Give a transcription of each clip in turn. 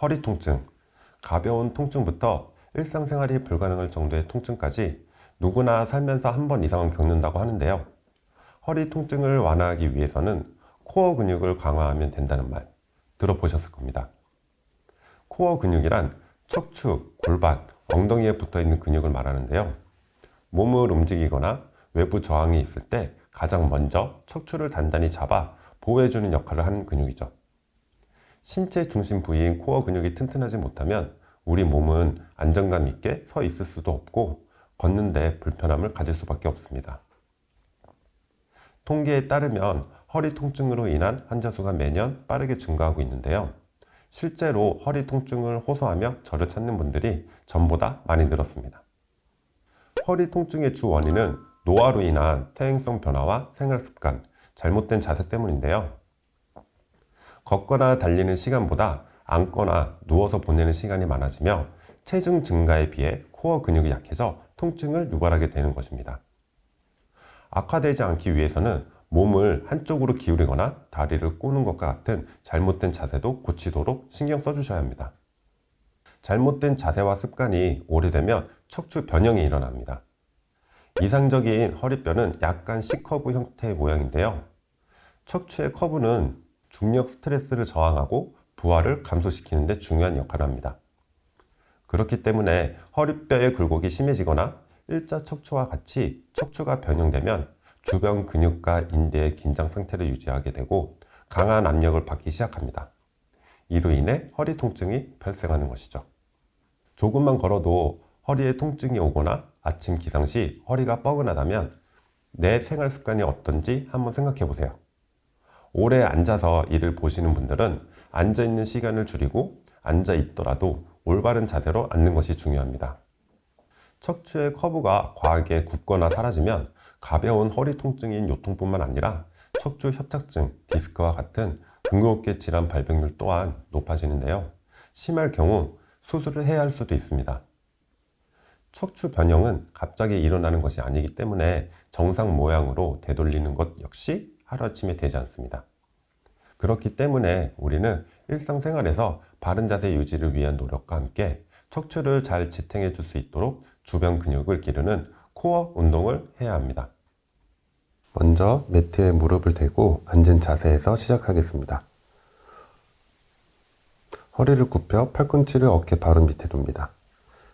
허리 통증, 가벼운 통증부터 일상생활이 불가능할 정도의 통증까지 누구나 살면서 한 번 이상은 겪는다고 하는데요. 허리 통증을 완화하기 위해서는 코어 근육을 강화하면 된다는 말 들어보셨을 겁니다. 코어 근육이란 척추, 골반, 엉덩이에 붙어 있는 근육을 말하는데요. 몸을 움직이거나 외부 저항이 있을 때 가장 먼저 척추를 단단히 잡아 보호해주는 역할을 하는 근육이죠. 신체 중심 부위인 코어 근육이 튼튼하지 못하면 우리 몸은 안정감 있게 서 있을 수도 없고 걷는데 불편함을 가질 수밖에 없습니다. 통계에 따르면 허리 통증으로 인한 환자 수가 매년 빠르게 증가하고 있는데요. 실제로 허리 통증을 호소하며 저를 찾는 분들이 전보다 많이 늘었습니다. 허리 통증의 주 원인은 노화로 인한 퇴행성 변화와 생활 습관, 잘못된 자세 때문인데요. 걷거나 달리는 시간보다 앉거나 누워서 보내는 시간이 많아지며 체중 증가에 비해 코어 근육이 약해져 통증을 유발하게 되는 것입니다. 악화되지 않기 위해서는 몸을 한쪽으로 기울이거나 다리를 꼬는 것과 같은 잘못된 자세도 고치도록 신경 써주셔야 합니다. 잘못된 자세와 습관이 오래되면 척추 변형이 일어납니다. 이상적인 허리뼈는 약간 C커브 형태의 모양인데요. 척추의 커브는 중력 스트레스를 저항하고 부하를 감소시키는 데 중요한 역할을 합니다. 그렇기 때문에 허리뼈의 굴곡이 심해지거나 일자 척추와 같이 척추가 변형되면 주변 근육과 인대의 긴장 상태를 유지하게 되고 강한 압력을 받기 시작합니다. 이로 인해 허리 통증이 발생하는 것이죠. 조금만 걸어도 허리에 통증이 오거나 아침 기상 시 허리가 뻐근하다면 내 생활 습관이 어떤지 한번 생각해 보세요. 오래 앉아서 일을 보시는 분들은 앉아 있는 시간을 줄이고 앉아 있더라도 올바른 자세로 앉는 것이 중요합니다. 척추의 커브가 과하게 굳거나 사라지면 가벼운 허리 통증인 요통뿐만 아니라 척추 협착증, 디스크와 같은 근육계 질환 발병률 또한 높아지는데요. 심할 경우 수술을 해야 할 수도 있습니다. 척추 변형은 갑자기 일어나는 것이 아니기 때문에 정상 모양으로 되돌리는 것 역시 하루아침에 되지 않습니다. 그렇기 때문에 우리는 일상생활에서 바른 자세 유지를 위한 노력과 함께 척추를 잘 지탱해 줄 수 있도록 주변 근육을 기르는 코어 운동을 해야 합니다. 먼저 매트에 무릎을 대고 앉은 자세에서 시작하겠습니다. 허리를 굽혀 팔꿈치를 어깨 바로 밑에 둡니다.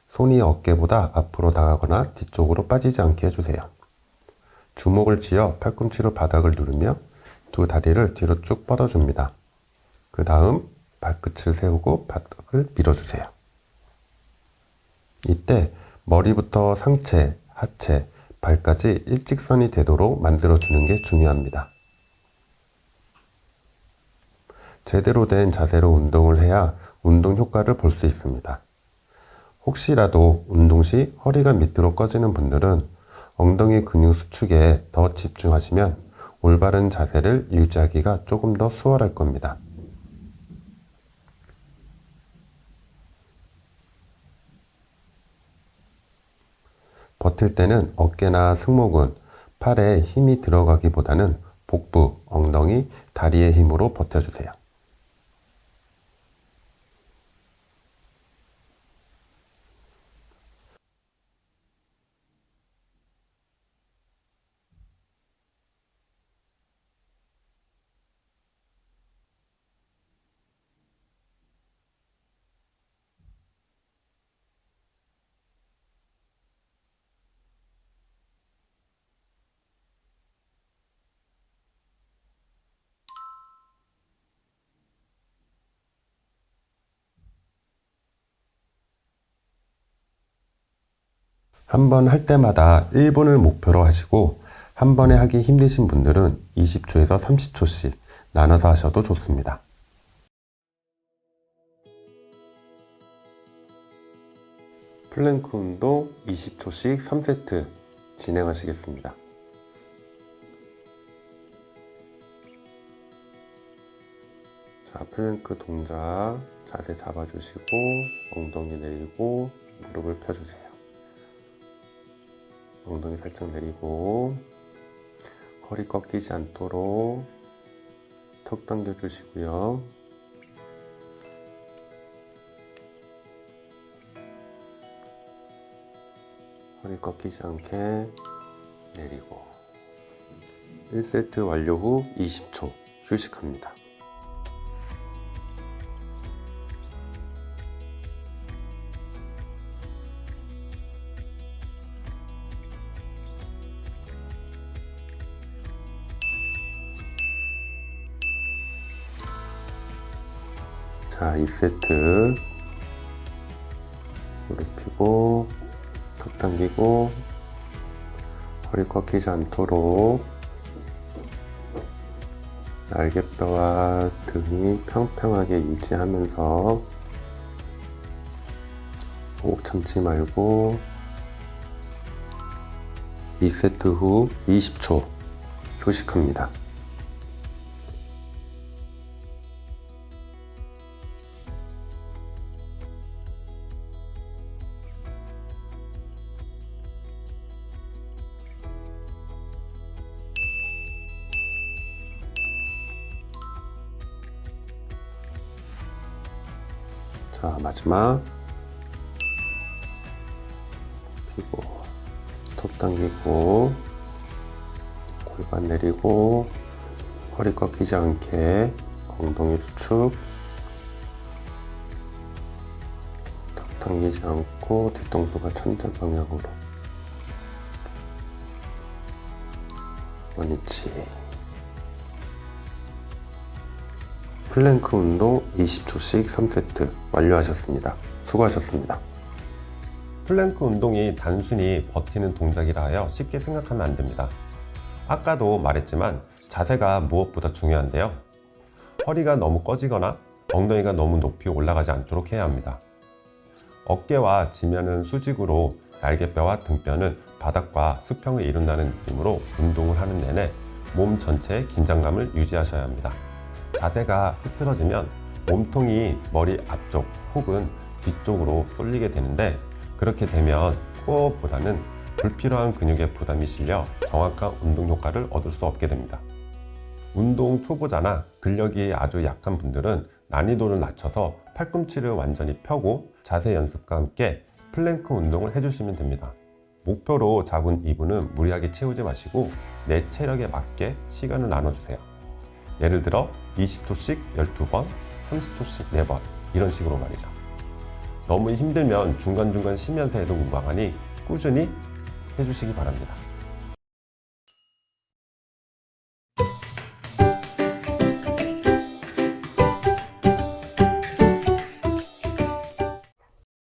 손이 어깨보다 앞으로 나가거나 뒤쪽으로 빠지지 않게 해주세요. 주먹을 쥐어 팔꿈치로 바닥을 누르며 두 다리를 뒤로 쭉 뻗어줍니다. 그 다음 발끝을 세우고 바닥을 밀어주세요. 이때 머리부터 상체, 하체, 발까지 일직선이 되도록 만들어주는 게 중요합니다. 제대로 된 자세로 운동을 해야 운동 효과를 볼 수 있습니다. 혹시라도 운동 시 허리가 밑으로 꺼지는 분들은 엉덩이 근육 수축에 더 집중하시면 올바른 자세를 유지하기가 조금 더 수월할 겁니다. 버틸 때는 어깨나 승모근, 팔에 힘이 들어가기보다는 복부, 엉덩이, 다리의 힘으로 버텨주세요. 한 번 할 때마다 1분을 목표로 하시고 한 번에 하기 힘드신 분들은 20초에서 30초씩 나눠서 하셔도 좋습니다. 플랭크 운동 20초씩 3세트 진행하시겠습니다. 자, 플랭크 동작 자세 잡아주시고 엉덩이 내리고 무릎을 펴주세요. 엉덩이 살짝 내리고 허리 꺾이지 않도록 턱 당겨 주시고요. 허리 꺾이지 않게 내리고 1세트 완료 후 20초 휴식합니다. 자, 2세트 무릎 펴고 턱 당기고 허리 꺾이지 않도록 날개뼈와 등이 평평하게 유지하면서 목 참지 말고 2세트 후 20초 휴식합니다. 자, 마지막. 피고, 턱 당기고, 골반 내리고, 허리 꺾이지 않게 엉덩이 수축. 턱 당기지 않고 뒤통수가 천자 방향으로. 원위치. 플랭크 운동 20초씩 3세트 완료하셨습니다. 수고하셨습니다. 플랭크 운동이 단순히 버티는 동작이라 하여 쉽게 생각하면 안 됩니다. 아까도 말했지만 자세가 무엇보다 중요한데요. 허리가 너무 꺼지거나 엉덩이가 너무 높이 올라가지 않도록 해야 합니다. 어깨와 지면은 수직으로 날개뼈와 등뼈는 바닥과 수평을 이룬다는 느낌으로 운동을 하는 내내 몸 전체의 긴장감을 유지하셔야 합니다. 자세가 흐트러지면 몸통이 머리 앞쪽 혹은 뒤쪽으로 쏠리게 되는데 그렇게 되면 코어보다는 불필요한 근육에 부담이 실려 정확한 운동 효과를 얻을 수 없게 됩니다. 운동 초보자나 근력이 아주 약한 분들은 난이도를 낮춰서 팔꿈치를 완전히 펴고 자세 연습과 함께 플랭크 운동을 해주시면 됩니다. 목표로 잡은 2분은 무리하게 채우지 마시고 내 체력에 맞게 시간을 나눠주세요. 예를 들어 20초씩 12번, 30초씩 4번 이런 식으로 말이죠. 너무 힘들면 중간중간 쉬면서 해도 무방하니 꾸준히 해주시기 바랍니다.